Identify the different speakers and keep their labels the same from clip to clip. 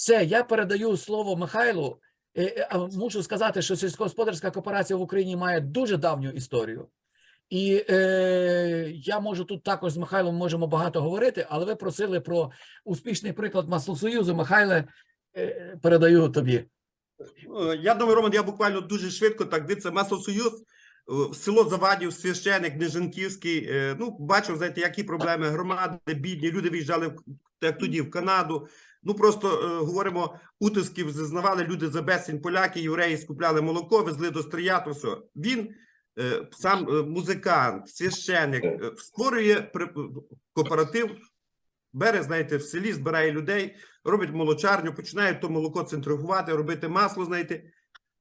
Speaker 1: Все, я передаю слово Михайлу. Е, е, Мушу сказати, що сільськогосподарська кооперація в Україні має дуже давню історію. І е, я можу тут також з Михайлом можемо багато говорити, але ви просили про успішний приклад Маслосоюзу. Михайле, е, передаю тобі.
Speaker 2: Е, Я думаю, Роман, я буквально дуже швидко так дивіться. Маслосоюз, село Завадів, священик, Нижанківський. е, Ну, бачив, знаєте, які проблеми громади, бідні, люди виїжджали як тоді в Канаду. Ну просто е, говоримо, утисків зазнавали люди за безцінь, поляки, євреї скупляли молоко, везли до стріяту. Все. Він е, сам е, музикант, священик, е, створює при- кооператив. Бере, знаєте, в селі збирає людей, робить молочарню, починають то молоко центрифувати, робити масло. Знаєте,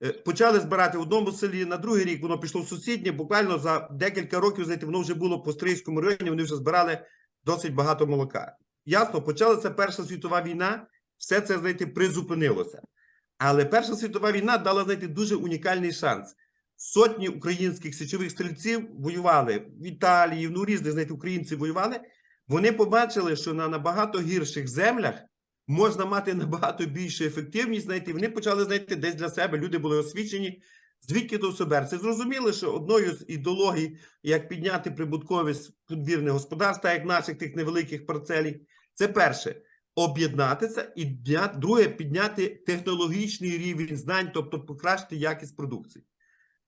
Speaker 2: Е, почали збирати в одному селі. На другий рік воно пішло в сусіднє. Буквально за декілька років, знаєте, воно вже було по Стрийському районі. Вони вже збирали досить багато молока. Ясно, почалася Перша світова війна, все це знаєте, призупинилося. Але Перша світова війна дала знаєте, дуже унікальний шанс. Сотні українських січових стрільців воювали в Італії, ну різних знаєте, українці воювали. Вони побачили, що на набагато гірших землях можна мати набагато більшу ефективність. Знаєте, вони почали знаєте, десь для себе. Люди були освічені. Звідки до? Це зрозуміло, що одною з ідеологій, як підняти прибутковість подвірне господарства, як наших тих невеликих парцелів, це перше об'єднатися, і друге підняти технологічний рівень знань, тобто покращити якість продукції.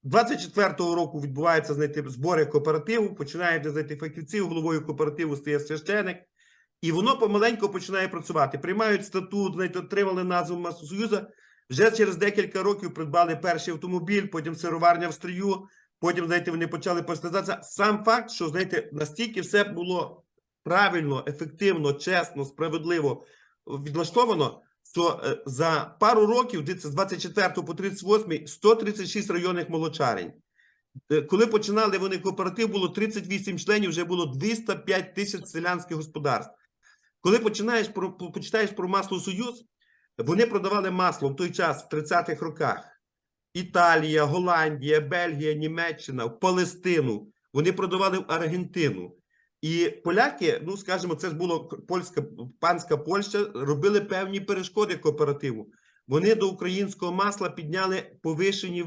Speaker 2: 24-го року відбуваються знаєте, збори кооперативу, починають знаєте, фахівці, головою кооперативу стає священик, і воно помаленьку починає працювати. Приймають статут, знаєте, отримали назву Масосоюзу. Вже через декілька років придбали перший автомобіль, потім сироварня в стрію, потім, знаєте, вони почали постачатися. Сам факт, що знаєте, настільки все було правильно, ефективно, чесно, справедливо відлаштовано, що е, за пару років, з 24 по 38, 136 районних молочарень. Е, Коли починали вони кооператив, було 38 членів, вже було 205 тисяч селянських господарств. Коли починаєш про по- почитаєш про масло Союз, вони продавали масло в той час, в 30-х роках. Італія, Голландія, Бельгія, Німеччина, Палестину. Вони продавали в Аргентину. І поляки, ну скажімо, це ж було польська, панська Польща, робили певні перешкоди кооперативу. Вони до українського масла підняли повишені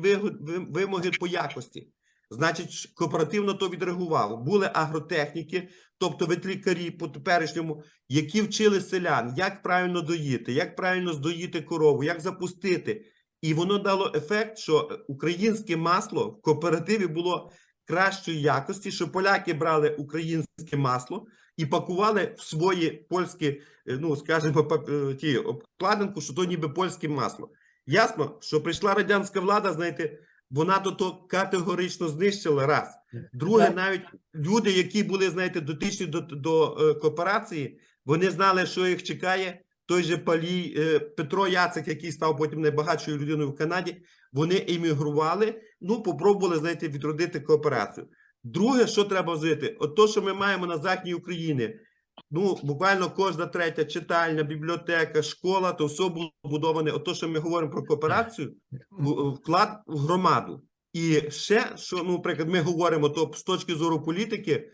Speaker 2: вимоги по якості. Значить, ш- кооператив на то відреагував. Були агротехніки, тобто ветлікарі по теперішньому, які вчили селян, як правильно доїти, як правильно здоїти корову, як запустити. І воно дало ефект, що українське масло в кооперативі було кращої якості, що поляки брали українське масло і пакували в свої польські, ну скажімо, е, ті обкладинку, що то ніби польське масло. Ясно, що прийшла радянська влада, знаєте, вона то, то категорично знищила раз. Друге, навіть люди, які були, знаєте, дотичні до, до е, кооперації, вони знали, що їх чекає. Той же Палій, е, Петро Яцик, який став потім найбагатшою людиною в Канаді, вони емігрували, ну, попробували, знаєте, відродити кооперацію. Друге, що треба зробити, от то, що ми маємо на Західній Україні, ну, буквально кожна третя читальня, бібліотека, школа, то все було будоване. От то, що ми говоримо про кооперацію, вклад в громаду. І ще, що, ну, наприклад, ми говоримо, то з точки зору політики,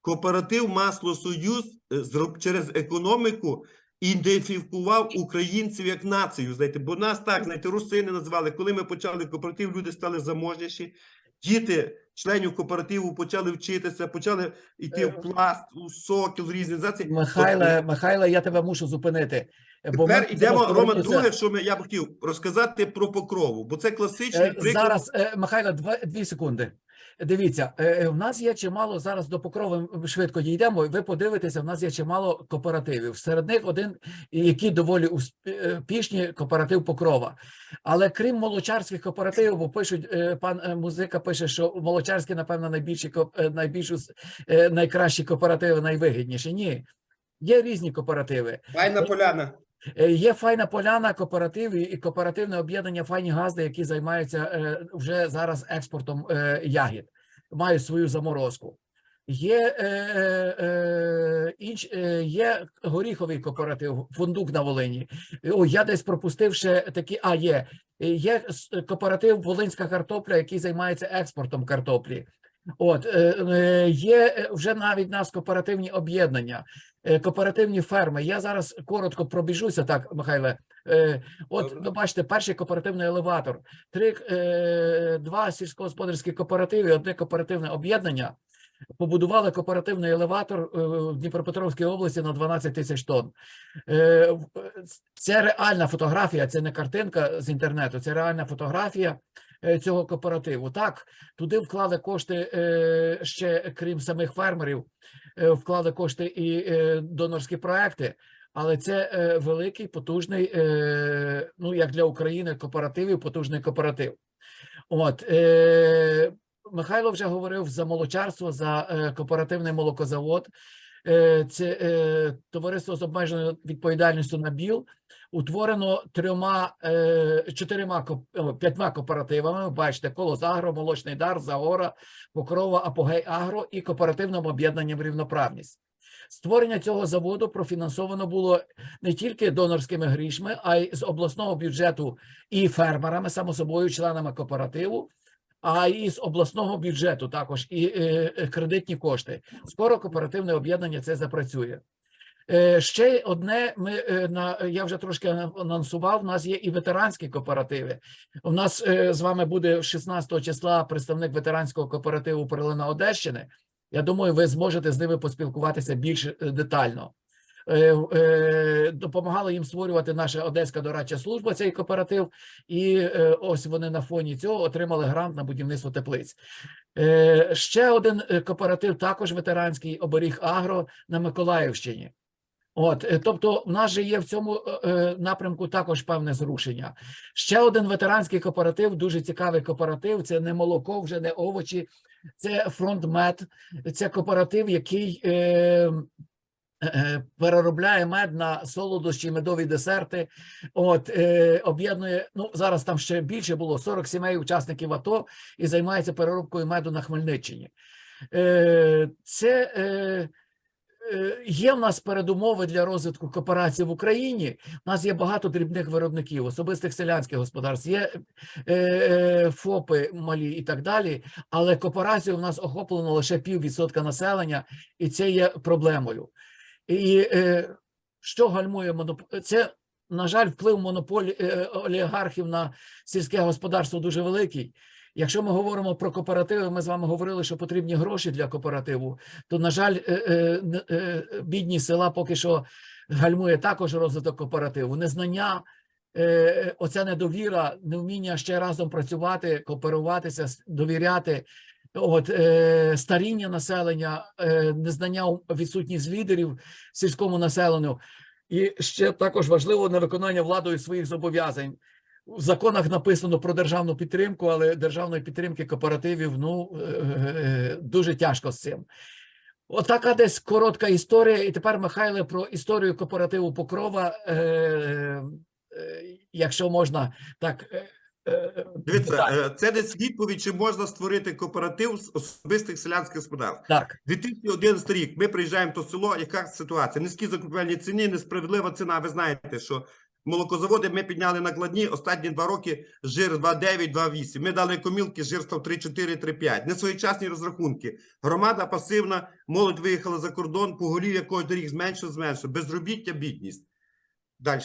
Speaker 2: кооператив Масло Союз е, через економіку ідентифікував українців як націю. Знаєте, бо нас так, знаєте, русини називали. Коли ми почали кооператив, люди стали заможніші. Діти членів кооперативу почали вчитися, почали йти в пласт, у сокіл, в різні організації.
Speaker 1: Михайле, Михайле, я тебе мушу зупинити. Бо
Speaker 2: Тепер
Speaker 1: ми
Speaker 2: йдемо, Роман, друге, що ми, я б хотів розказати про покрову, бо це класичний
Speaker 1: Е,
Speaker 2: приклад.
Speaker 1: Зараз, е, Михайло, два, дві секунди. Дивіться, е, е, в нас є чимало зараз до покрови швидко дійдемо. Ви подивитеся, в нас є чимало кооперативів. Серед них один, які доволі успішні кооператив Покрова. Але крім молочарських кооперативів, бо пишуть е, пан е, музика пише, що молочарські, напевно, найбільші ко- е, найбільш е, найкращі кооперативи, найвигідніші. Ні. Є різні кооперативи.
Speaker 2: Файна поляна.
Speaker 1: Е, Є файна поляна кооператив і- кооперативне об'єднання файні газди, які займаються е, вже зараз експортом е, ягід, мають свою заморозку. Є, е, е, е, інш, е, є горіховий кооператив, фундук на Волині. О, я десь пропустив ще такі. А, є. Є кооператив Волинська картопля, який займається експортом картоплі. От е, е, є вже навіть нас кооперативні об'єднання, кооперативні ферми. Я зараз коротко пробіжуся, так, Михайле. Е, От ви бачите, перший кооперативний елеватор, три е, два сільськогосподарські кооперативи, одне кооперативне об'єднання. Побудували кооперативний елеватор е, в Дніпропетровській області на 12 тисяч тонн. Е, е, Це реальна фотографія, це не картинка з інтернету, це реальна фотографія е, цього кооперативу. Так, туди вклали кошти е, ще крім самих фермерів, е, вклали кошти і е, донорські проекти. Але це е, великий, потужний, е, ну як для України кооперативів, потужний кооператив. От е, Михайло вже говорив за молочарство, за е, кооперативний молокозавод. Е, це е, товариство з обмеженою відповідальністю на БІЛ утворено трьома е, чотирма п'ятьма кооперативами. Бачите, Колосагро, Молочний Дар, Загора, Покрова, Апогей Агро і кооперативним об'єднанням Рівноправність. Створення цього заводу профінансовано було не тільки донорськими грішми, а й з обласного бюджету і фермерами, само собою, членами кооперативу, а і з обласного бюджету також і е, е, кредитні кошти. Скоро кооперативне об'єднання це запрацює. Е, Ще одне, ми на я вже трошки анонсував. У нас є і ветеранські кооперативи. У нас з вами буде 16 числа представник ветеранського кооперативу Перлина Одещини. Я думаю, ви зможете з ними поспілкуватися більш детально. Е, е, Допомагала їм створювати наша Одеська дорадча служба, цей кооператив, і е, ось вони на фоні цього отримали грант на будівництво теплиць. Ще один кооператив, також ветеранський оберіг Агро на Миколаївщині. От, тобто, в нас же є в цьому напрямку також певне зрушення. Ще один ветеранський кооператив, дуже цікавий кооператив. Це не молоко, вже не овочі, це фронтмед. Це кооператив, який переробляє мед на солодощі, медові десерти. От е, об'єднує. Ну зараз там ще більше було 40 сімей учасників АТО і займається переробкою меду на Хмельниччині. Е, це е, Є в нас передумови для розвитку кооперації в Україні. У нас є багато дрібних виробників, особистих селянських господарств, є ФОПи малі і так далі. Але кооперацію в нас охоплено лише піввідсотка населення, і це є проблемою. І е, що гальмує монополь? Це, на жаль, вплив монополі е, олігархів на сільське господарство дуже великий. Якщо ми говоримо про кооперативи, ми з вами говорили, що потрібні гроші для кооперативу, то, на жаль, е, е, е, бідні села поки що гальмує також розвиток кооперативу. Незнання, е, оця недовіра, невміння ще разом працювати, кооперуватися, довіряти. От е, старіння населення, е, незнання відсутність лідерів сільському населенню, і ще також важливо невиконання владою своїх зобов'язань. В законах написано про державну підтримку, але державної підтримки кооперативів ну е, е, дуже тяжко з цим. Отака десь коротка історія. І тепер, Михайле, про історію кооперативу Покрова, е, е, якщо можна так. Е,
Speaker 2: Дивіться, е, це десь відповідь, чи можна створити кооператив з особистих селянських господарств.
Speaker 1: Так,
Speaker 2: 2011 рік ми приїжджаємо то село. Яка ситуація? Низькі закупівельні ціни, несправедлива ціна. Ви знаєте, що молокозаводи ми підняли накладні останні два роки жир 2,9, 2,8. Ми дали комілки, жир став 3,4, 3,5. Несвоєчасні розрахунки. Громада пасивна, молодь виїхала за кордон, поголів'я кожен рік зменшило, зменшило. Безробіття, бідність. Далі.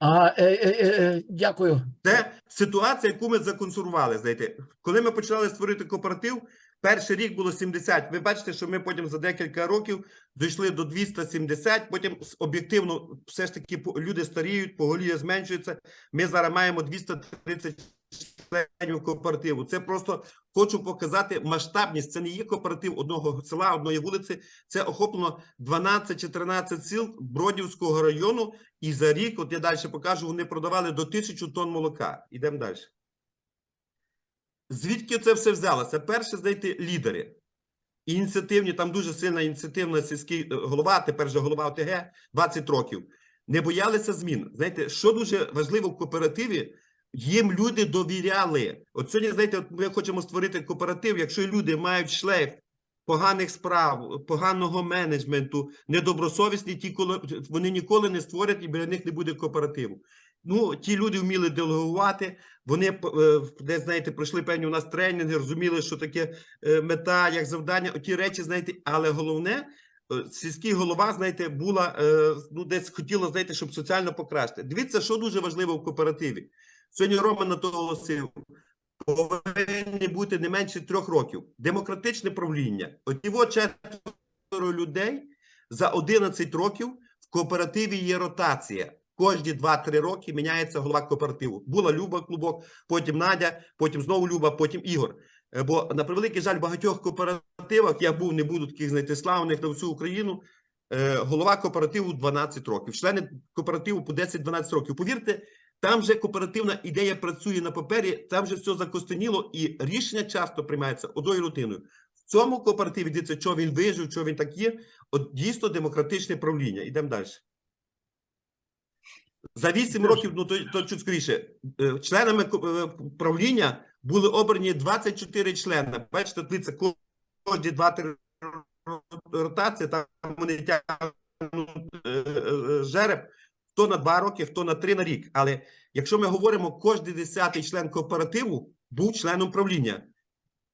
Speaker 1: А, е, е, е, дякую.
Speaker 2: Це ситуація, яку ми законсервували. Знаєте, коли ми почали створити кооператив, перший рік було 70. Ви бачите, що ми потім за декілька років дійшли до 270. Потім об'єктивно, все ж таки люди старіють, поголів'я зменшується. Ми зараз маємо 230 членів кооперативу. Це просто хочу показати масштабність. Це не є кооператив одного села, одної вулиці. Це охоплено 12 чи 13 сіл Бродівського району. І за рік, от я далі покажу, вони продавали до 1000 тонн молока. Ідемо далі. Звідки це все взялося? Перше, знаєте, лідери. Ініціативні, там дуже сильна ініціативна сільський е, голова, тепер же голова ОТГ, 20 років. Не боялися змін. Знаєте, що дуже важливо в кооперативі, їм люди довіряли. От сьогодні, знаєте, от ми хочемо створити кооператив, якщо люди мають шлейф поганих справ, поганого менеджменту, недобросовісні, ті, коли вони ніколи не створять і біля них не буде кооперативу. Ну, ті люди вміли делегувати, вони е, знаєте, пройшли певні у нас тренінги, розуміли, що таке е, мета, як завдання, ті речі, знаєте, але головне, е, сільський голова, знаєте, була, ну, десь хотіла, знаєте, щоб соціально покращити. Дивіться, що дуже важливо в кооперативі. Сьогодні Роман на то оголосив. Повинні бути не менше трьох років. Демократичне правління. От його четверо людей за 11 років в кооперативі є ротація. Кожні 2-3 роки міняється голова кооперативу. Була Люба Клубок, потім Надя, потім знову Люба, потім Ігор. Е, Бо на превеликий жаль, в багатьох кооперативах я був, не буду таких знайти славних на всю Україну. е, Голова кооперативу 12 років, члени кооперативу по 10-12 років. Повірте, там же кооперативна ідея працює на папері, там же все закостеніло, і рішення часто приймаються одною рутиною. В цьому кооперативі дивіться, що він вижив, що він так є. От дійсно демократичне правління. Ідемо далі. За 8 років, ну то, то чуть скоріше, е, членами е, правління були обрані 24 члени. Бачите, ко- кожні 2-3 ротації, там вони тягнуть е, жереб, хто на 2 роки, хто на 3 на рік. Але якщо ми говоримо, кожен десятий член кооперативу був членом правління.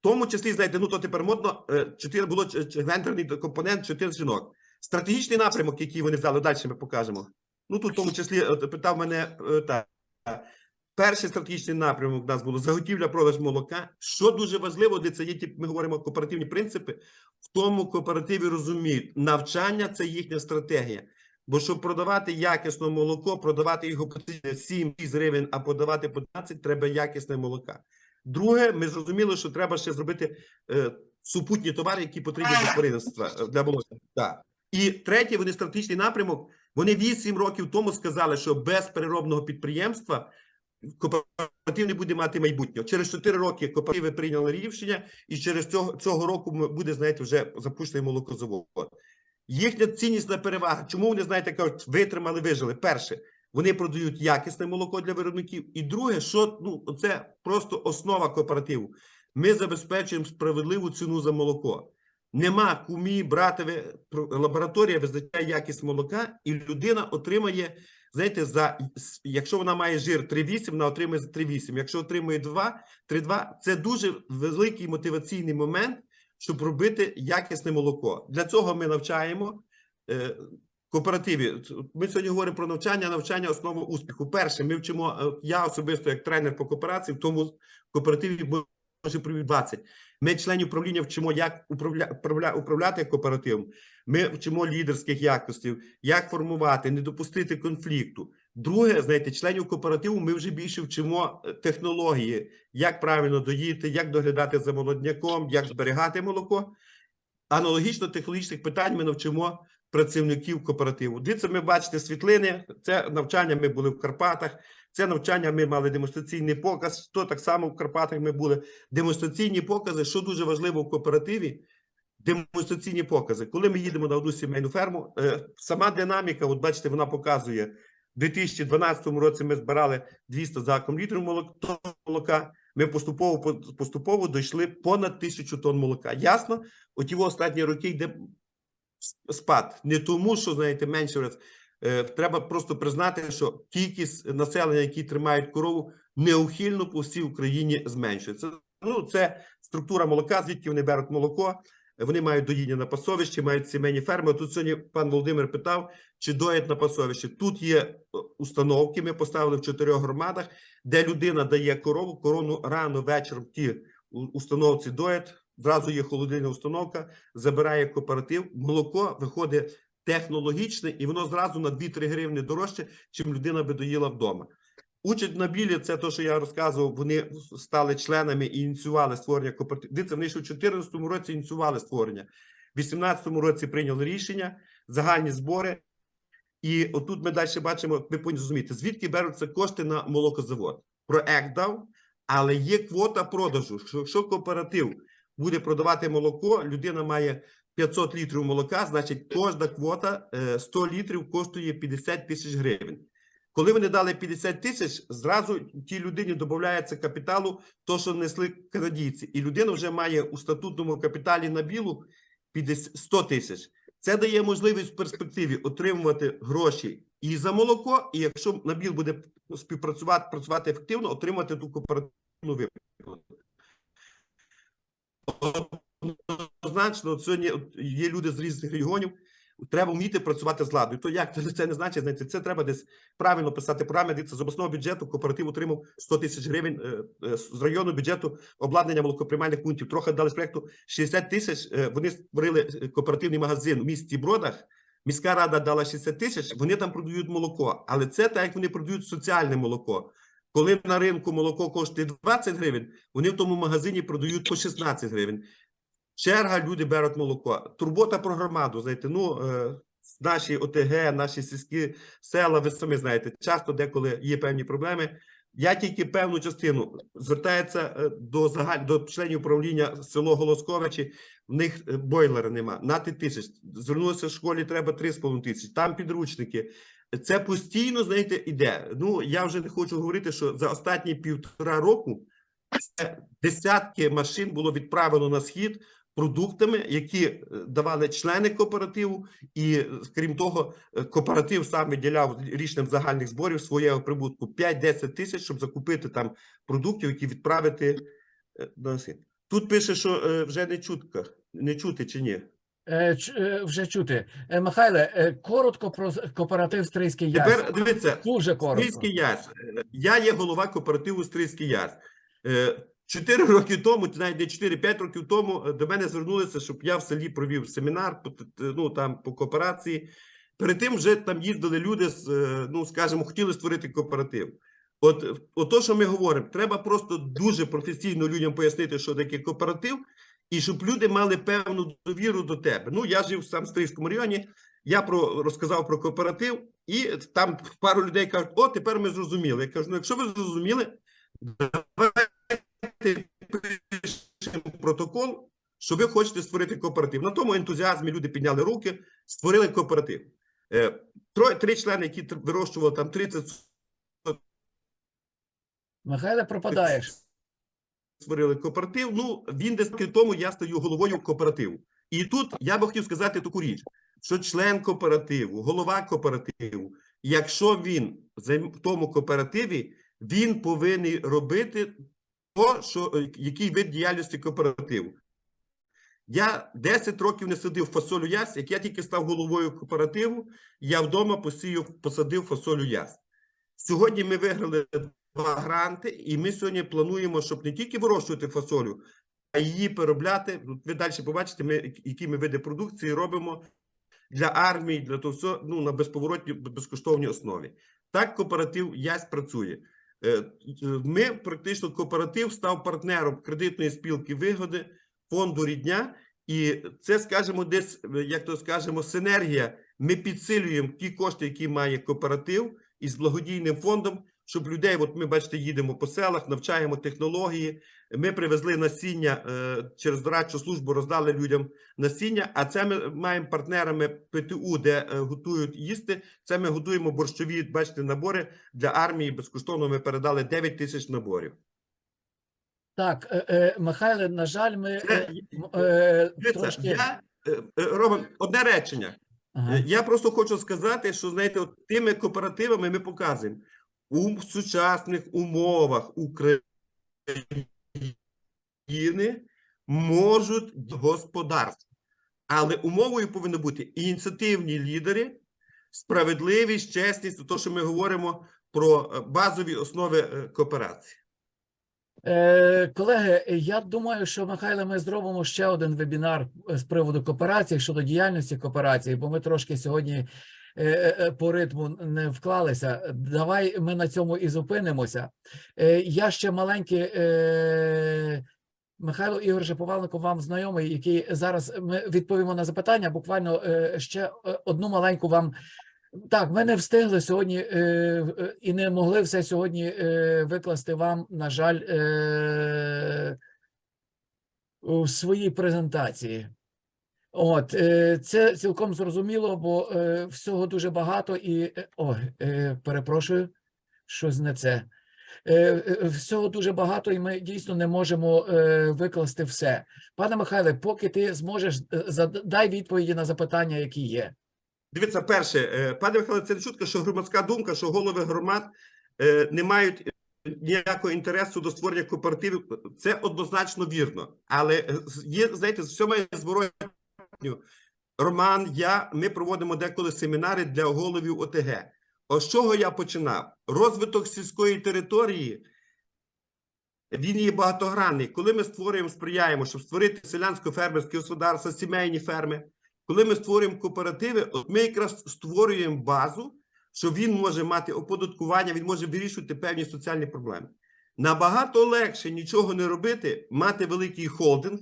Speaker 2: В тому числі, знаєте, ну то тепер модно, е, чотири було гендерний компонент, чотири жінок. Стратегічний напрямок, який вони взяли, далі ми покажемо. Ну тут в тому числі е, питав мене е, так. Перший стратегічний напрямок у нас було заготівля продаж молока. Що дуже важливо, де це є ті, ми говоримо кооперативні принципи. В тому кооперативі розуміють, навчання це їхня стратегія. Бо щоб продавати якісне молоко, продавати його по 7 гривень, а подавати по 20, треба якісне молока. Друге, ми зрозуміли, що треба ще зробити е, супутні товари, які потрібні для тваринництва е, для молока. Так. І третє, вони стратегічний напрямок. Вони 8 років тому сказали, що без переробного підприємства кооператив не буде мати майбутнього. Через 4 роки кооперативи прийняли рішення, і через цього, цього року буде, знаєте, вже запущений молокозавод. Їхня ціннісна перевага. Чому вони, знаєте, кажуть, витримали, вижили? Перше, вони продають якісне молоко для виробників. І друге, що ну, це просто основа кооперативу. Ми забезпечуємо справедливу ціну за молоко. Нема кумі, про- лабораторія визначає якість молока, і людина отримає, знаєте, за якщо вона має жир 3,8, вона отримує за 3,8. Якщо отримує 2, 3,2, це дуже великий мотиваційний момент, щоб робити якісне молоко. Для цього ми навчаємо е, кооперативі. Ми сьогодні говоримо про навчання, навчання основа успіху. Перше, ми вчимо, е, я особисто як тренер по кооперації, в тому кооперативі може провів 20. Ми членів управління вчимо, як управля, управля, управляти кооперативом. Ми вчимо лідерських якостей, як формувати, не допустити конфлікту. Друге, знаєте, членів кооперативу ми вже більше вчимо е, технології, як правильно доїти, як доглядати за молодняком, як зберігати молоко. Аналогічно технологічних питань ми навчимо працівників кооперативу. Дивіться, ми бачите світлини. Це навчання ми були в Карпатах. Це навчання ми мали демонстраційний показ. То так само в Карпатах ми були демонстраційні покази. Що дуже важливо в кооперативі, демонстраційні покази. Коли ми їдемо на одну сімейну ферму, е, сама динаміка, от бачите, вона показує. У 2012 році ми збирали 200 за аком літрів молока. Ми поступово по- поступово дійшли понад тисячу тонн молока. Ясно, от його останні роки йде спад. Не тому, що знаєте, менше раз. Е, треба просто признати, що кількість населення, які тримають корову, неухильно по всій Україні зменшується. Ну, це структура молока, звідки вони беруть молоко. Вони мають доїння на пасовищі, мають сімейні ферми. Тут сьогодні пан Володимир питав, чи доять на пасовищі. Тут є е, установки. Ми поставили в чотирьох громадах, де людина дає корову, корону рано вечором ті установці доять. Зразу є холодильна установка, забирає кооператив. Молоко виходить технологічне, і воно зразу на 2-3 гривні дорожче, чим людина би доїла вдома. Учать на білі, це те, що я розказував. Вони стали членами і ініціювали створення кооперативу. Дивіться, вони ще в 2014 році ініціювали створення. В 2018 році прийняли рішення, загальні збори. І отут ми далі бачимо, ви повинні зрозуміти, звідки беруться кошти на молокозавод. Проект дав, але є квота продажу. Що Якщо кооператив буде продавати молоко, людина має 500 літрів молока, значить кожна квота е, 100 літрів коштує 50 тисяч гривень. Коли вони дали 50 тисяч, зразу тій людині додається капіталу, то, що несли канадійці. І людина вже має у статутному капіталі на білу 100 тисяч. Це дає можливість в перспективі отримувати гроші і за молоко, і якщо набір буде співпрацювати працювати ефективно, отримати ту кооперативну виплату. Однозначно, сьогодні є люди з різних регіонів. Треба вміти працювати з владою. То як це, не значить? Знаєте, це треба десь правильно писати програми. Дивіться, з обласного бюджету кооператив отримав 100 тисяч гривень е, е, з районного бюджету обладнання молокоприймальних пунктів. Трохи дали з проекту 60 тисяч. е, Вони створили кооперативний магазин у місті Бродах. Міська рада дала 60 тисяч. Вони там продають молоко, але це так, як вони продають соціальне молоко. Коли на ринку молоко коштує 20 гривень, вони в тому магазині продають по 16 гривень. Черга, люди беруть молоко. Турбота про громаду. Знаєте, ну е, наші ОТГ, наші сільські села, ви самі знаєте, часто деколи є певні проблеми. Я тільки певну частину звертається е, до загаль до членів управління село Голосковичі. В них е, бойлера нема. На ти тисяч. Звернулися в школі, треба 3,5 тисяч. Там підручники. Це постійно, знаєте, іде. Ну я вже не хочу говорити, що за останні півтора року десятки машин було відправлено на схід продуктами, які е, давали члени кооперативу, і е, крім того, е, кооператив сам виділяв річним загальних зборів своєго прибутку 5-10 тисяч, щоб закупити там продуктів, які відправити на схід. Тут пише, що вже не чутка, не чути чи ні.
Speaker 1: Вже чути. Михайле, коротко про кооператив Стрийський Яс.
Speaker 2: Тепер дивіться,
Speaker 1: Дуже коротко.
Speaker 2: Стрийський яс. Я є голова кооперативу Стрийський яс. Е, Чотири роки тому, навіть не 4-5 років тому, е, до мене звернулися, щоб я в селі провів семінар ну, там, по кооперації. Перед тим вже там їздили люди, е, ну, скажімо, хотіли створити кооператив. От, е, от то, що ми говоримо, треба просто дуже професійно людям пояснити, що таке кооператив, і щоб люди мали певну довіру до тебе. Ну, я жив в Стрийському районі, я про, розказав про кооператив, і там пару людей кажуть: о, тепер ми зрозуміли. Я кажу, ну якщо ви зрозуміли, давайте пишемо протокол, що ви хочете створити кооператив. На тому ентузіазмі люди підняли руки, створили кооператив. Е, Троє, три члени, які вирощували там 30
Speaker 1: Михайле, пропадаєш.
Speaker 2: створили кооператив. Ну, він десь тому я стаю головою кооперативу. І тут я би хотів сказати таку річ, що член кооперативу, голова кооперативу, якщо він в тому кооперативі, він повинен робити то, що, е, який вид діяльності кооперативу. Я 10 років не садив фасолю яс, як я тільки став головою кооперативу, я вдома посіяв, посадив фасолю яс. Сьогодні ми виграли два гранти, і ми сьогодні плануємо, щоб не тільки вирощувати фасолю, а її переробляти. Ви далі побачите, ми які ми види продукції робимо для армії, для того ну, на безповоротній, безкоштовній основі. Так кооператив Ясь працює. Е, е, Ми практично кооператив став партнером кредитної спілки вигоди фонду рідня, і це, скажімо, десь, е, як то скажемо, синергія. Ми підсилюємо ті кошти, які має кооператив із благодійним фондом, щоб людей, от ми бачите, їдемо по селах, навчаємо технології. Ми привезли насіння е, через дорадчу службу, роздали людям насіння. А це ми маємо партнерами ПТУ, де е, готують їсти. Це ми готуємо борщові, бачите, набори для армії. Безкоштовно ми передали 9 тисяч наборів.
Speaker 1: Так, е, е, Михайле, на жаль, ми
Speaker 2: Це,
Speaker 1: е, е, трошки.
Speaker 2: я, е, Роман, одне речення.
Speaker 1: Ага.
Speaker 2: Я просто хочу сказати, що знаєте, от тими кооперативами ми показуємо у сучасних умовах України можуть господарство, але умовою повинні бути ініціативні лідери, справедливість, чесність, то, що ми говоримо про е, базові основи е, кооперації.
Speaker 1: Е, колеги, я думаю, що Михайле, ми зробимо ще один вебінар з приводу кооперації щодо діяльності кооперації, бо ми трошки сьогодні по ритму не вклалися. Давай ми на цьому і зупинимося. Е, Я ще маленький. е, Михайло Ігор Шаповалников вам знайомий, який зараз ми відповімо на запитання. Буквально е, ще е, одну маленьку вам. Так, ми не встигли сьогодні е, е, і не могли все сьогодні е, викласти вам, на жаль, е, у своїй презентації. От, е, це цілком зрозуміло, бо е, всього дуже багато і. е, е, перепрошую, щось не це. Всього дуже багато, і ми дійсно не можемо викласти все. Пане Михайле, поки ти зможеш, дай відповіді на запитання, які є.
Speaker 2: Дивіться, перше, пане Михайло, це не шутка, що громадська думка, що голови громад не мають ніякого інтересу до створення кооперативів. Це однозначно вірно. Але є, знаєте, все має зворотню. Роман, я, ми проводимо деколи семінари для головів ОТГ. Ось з чого я починав? Розвиток сільської території він є багатогранний. Коли ми створюємо, сприяємо, щоб створити селянсько-фермерське господарство, сімейні ферми, коли ми створюємо кооперативи, от ми якраз створюємо базу, що він може мати оподаткування, він може вирішувати певні соціальні проблеми. Набагато легше нічого не робити, мати великий холдинг,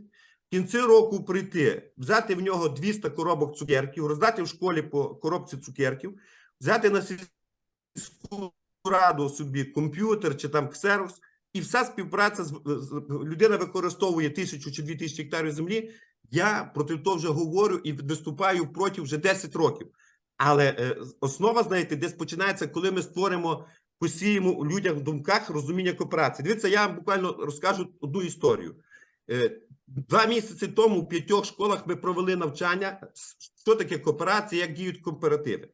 Speaker 2: кінці року прийти, взяти в нього 200 коробок цукерків, роздати в школі по коробці цукерків, взяти на сільську раду собі комп'ютер чи там ксерокс, і вся співпраця з, людина використовує тисячу чи дві тисячі гектарів землі. Я проти того вже говорю і виступаю проти вже 10 років. Але е, основа, знаєте, десь починається, коли ми створимо, посіємо у людях в думках розуміння кооперації. Дивіться, я вам буквально розкажу одну історію. Два місяці тому в п'ятьох школах ми провели навчання, що таке кооперація, як діють кооперативи.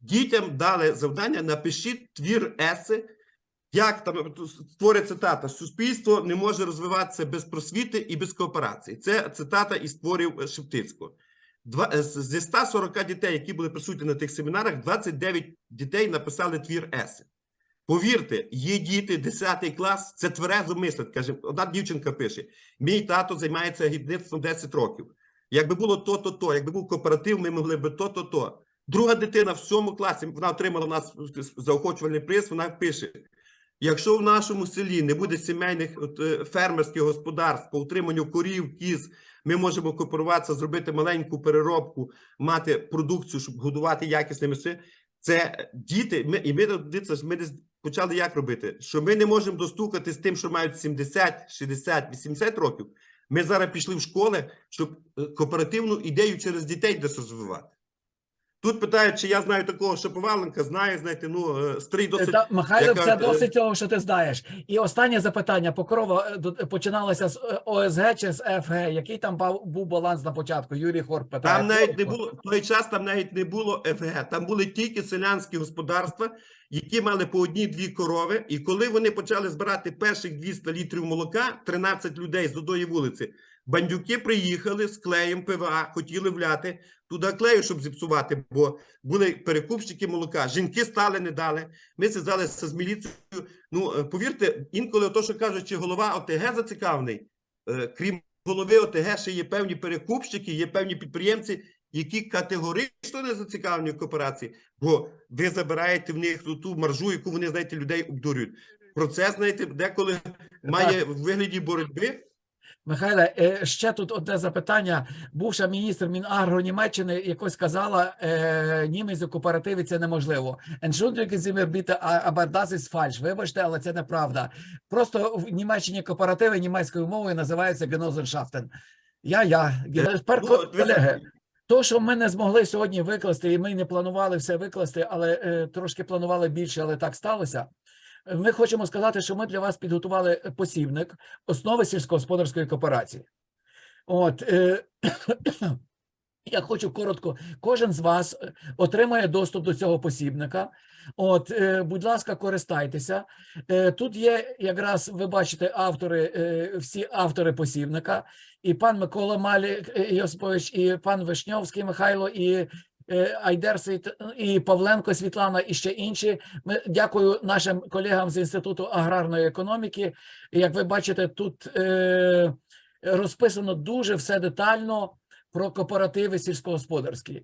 Speaker 2: Дітям дали завдання: напишіть твір еси, як там створює цитата: суспільство не може розвиватися без просвіти і без кооперації. Це цитата із творів Шептицького. Два, е, зі 140 дітей, які були присутні на тих семінарах, 29 дітей написали твір еси. Повірте, є діти, 10 клас, це тверезо мислить. Каже, одна дівчинка пише: мій тато займається гідництвом 10 років. Якби було то, то, якби був кооператив, ми могли б то, то. Друга дитина в сьомому класі, вона отримала у нас заохочувальний приз, вона пише: якщо в нашому селі не буде сімейних от, е, фермерських господарств по утриманню корів, кіз, ми можемо кооперуватися, зробити маленьку переробку, мати продукцію, щоб годувати якісними. Це діти, ми, і ми ми не почали як робити? Що ми не можемо достукати з тим, що мають 70, 60, 80 років. Ми зараз пішли в школи, щоб е, кооперативну ідею через дітей десь розвивати. Тут питають, чи я знаю такого Шаповаленка, знаю, знаєте, ну, стрій досить.
Speaker 1: Та, Михайло,
Speaker 2: яка,
Speaker 1: це
Speaker 2: е,
Speaker 1: досить того, що ти знаєш. І останнє запитання. Покрова е, починалася з е, ОСГ чи з ФГ. Який там був баланс на початку? Юрій Хорк питає.
Speaker 2: Там навіть не було в той час. Там навіть не було ФГ. Там були тільки селянські господарства, які мали по одній-дві корови. І коли вони почали збирати перших 200 літрів молока, 13 людей з одної вулиці, бандюки приїхали з клеєм ПВА, хотіли вляти туди клею, щоб зіпсувати, бо були перекупщики молока. Жінки стали, не дали. Ми зв'язалися з міліцією. Ну е, повірте, інколи то, що кажуть, чи голова ОТГ зацікавлений, е, крім голови ОТГ, ще є певні перекупщики, є певні підприємці, які категорично не зацікавлені в кооперації, бо ви забираєте в них ту, маржу, яку вони, знаєте, людей обдурюють. Процес, знаєте, деколи має в вигляді боротьби.
Speaker 1: Михайле, е, ще тут одне запитання. Бувша міністр Мінагро Німеччини якось сказала, е, німець у кооперативі це неможливо. Aber das ist falsch. Вибачте, але це неправда. Просто в Німеччині кооперативи німецькою мовою називаються Genossenschaften. Я, я. Тепер,
Speaker 2: Ну,
Speaker 1: колеги, то, що ми не змогли сьогодні викласти, і ми не планували все викласти, але е, трошки планували більше, але так сталося. Ми хочемо сказати, що ми для вас підготували посібник основи сільськогосподарської кооперації. От е, я хочу коротко, кожен з вас е, отримає доступ до цього посібника. От, е, будь ласка, користайтеся. Е, тут є якраз ви бачите автори, всі автори посібника, і пан Микола Малі е, Йосипович, і пан Вишньовський Михайло, і Айдер і Павленко Світлана, і ще інші. Ми дякую нашим колегам з Інституту аграрної економіки. Як ви бачите, тут розписано дуже все детально про кооперативи сільськогосподарські.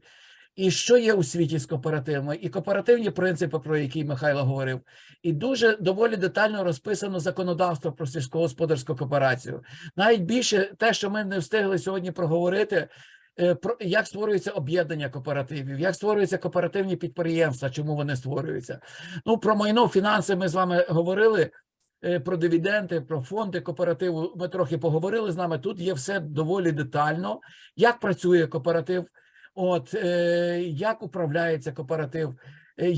Speaker 1: І що є у світі з кооперативами, і кооперативні принципи, про які Михайло говорив, і дуже доволі детально розписано законодавство про сільськогосподарську кооперацію. Навіть більше те, що ми не встигли сьогодні проговорити, е, про як створюється об'єднання кооперативів, як створюються кооперативні підприємства, чому вони створюються. Ну про майно фінанси ми з вами говорили. Е, Про дивіденди, про фонди кооперативу ми трохи поговорили з нами. Тут є все доволі детально, як працює кооператив, от е, як управляється кооператив. Е,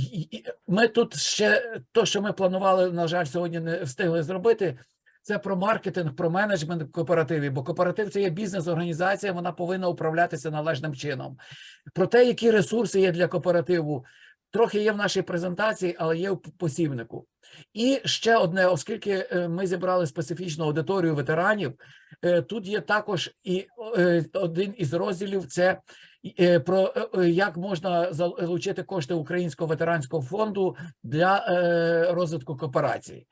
Speaker 1: Ми тут ще то, що ми планували, на жаль, сьогодні не встигли зробити. Це про маркетинг, про менеджмент кооперативів, бо кооператив це є бізнес-організація, вона повинна управлятися належним чином. Про те, які ресурси є для кооперативу, трохи є в нашій презентації, але є в посібнику. І ще одне, оскільки е, ми зібрали специфічну аудиторію ветеранів, е, тут є також і е, один із розділів це про як можна залучити кошти Українського ветеранського фонду для розвитку кооперації.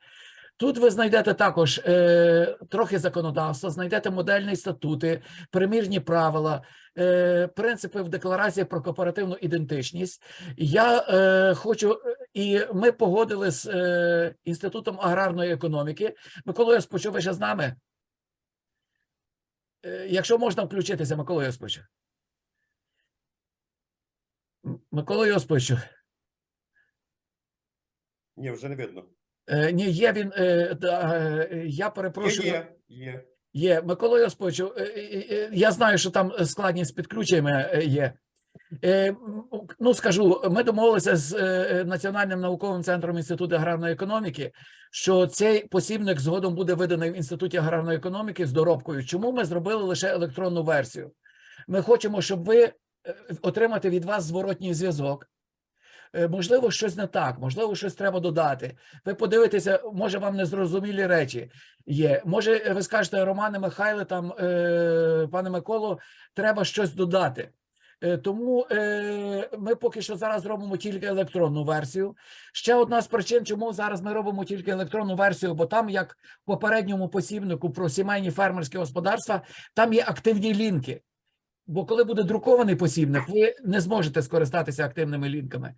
Speaker 1: Тут ви знайдете також е, трохи законодавства, знайдете модельні статути, примірні правила, е, принципи в декларації про кооперативну ідентичність. Я е, хочу, і ми погодили з е, Інститутом аграрної економіки. Микола Йосипович, ви ще з нами? Е, якщо можна включитися, Микола. М- Микола Йосиповичу,
Speaker 2: Ні, вже не видно.
Speaker 1: Е, ні, є він, е, е, я перепрошую.
Speaker 2: є, є.
Speaker 1: Є, Микола Йосиповичу, я знаю, що там складність з підключеннями є. Ну, скажу, ми домовилися з Національним науковим центром Інституту аграрної економіки, що цей посібник згодом буде виданий в Інституті аграрної економіки з доробкою. Чому ми зробили лише електронну версію? Ми хочемо, щоб ви отримати від вас зворотній зв'язок. Е, Можливо, щось не так, можливо, щось треба додати. Ви подивитеся, може, вам незрозумілі речі є. Може, ви скажете, Романе Михайле, там, е, пане Миколо, треба щось додати. Е, Тому ми поки що зараз робимо тільки електронну версію. Ще одна з причин, чому зараз ми робимо тільки електронну версію, бо там, як в попередньому посібнику про сімейні фермерські господарства, там є активні лінки. Бо коли буде друкований посібник, ви не зможете скористатися активними лінками.